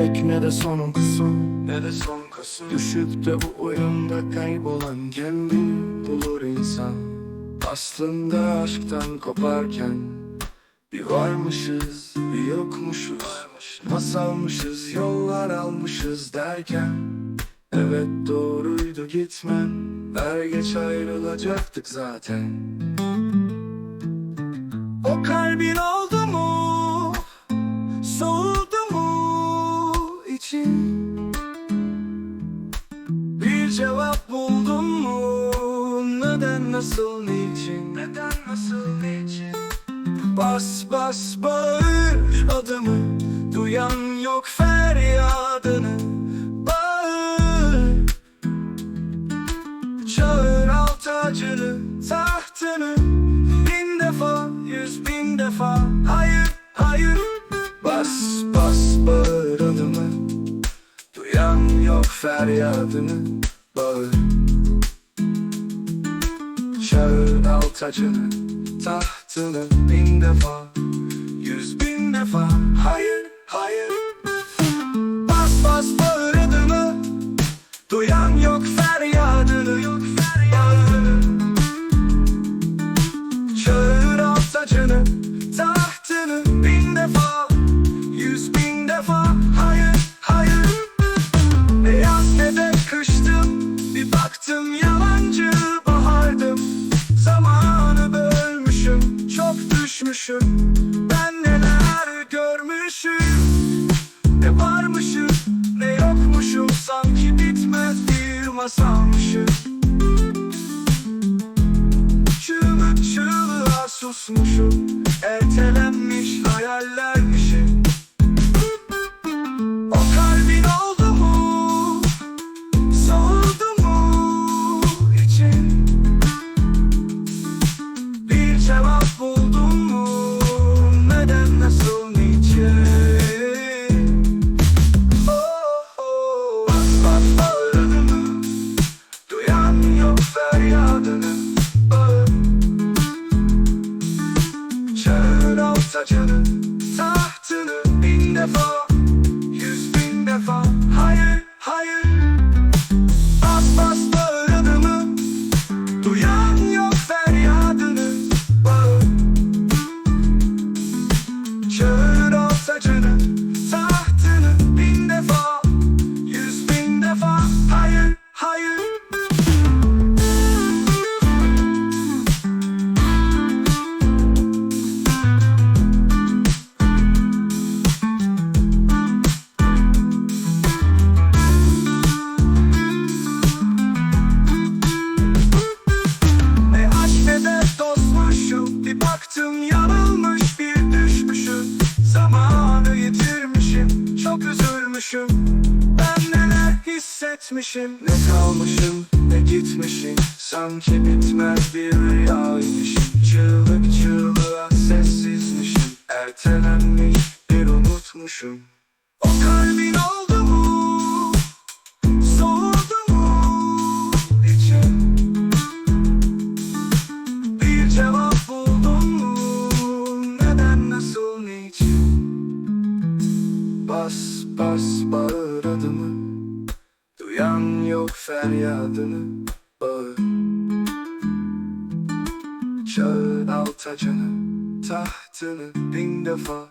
tek ne de sonun kısım. Ne de son kısım. Düşüp de bu oyunda kaybolan kendini bulur insan. Aslında aşktan koparken Bir varmışız bir yokmuşuz. Masalmışız yollar almışız derken. Evet doğruydu gitmen. Er geç ayrılacaktık zaten. O kalbin oldu Neden, nasıl, niçin? Neden, nasıl, niçin? Bas bas bağır adımı. Duyan yok feryadını. Bağır. Çağır al tacını Tahtını. Bin defa Yüz bin defa. Hayır hayır. Bas bas bağır adımı. Duyan yok feryadını Çağır al tacını Tahtını bin defa Yüz bin defa Hayır bir Duyan yok hissetmişim Ne kalmışım ne gitmişim Sanki bitmez bir rüyaymışım Çığlık çığlığa sessizmişim Ertelenmiş bir unutmuşum O kalbin oldu mu? Soğudu mu? için bir cevap buldun mu? Neden, nasıl, niçin? Bas bas bağır adımı feryadını Bağır Çağır al tacını Tahtını bin defa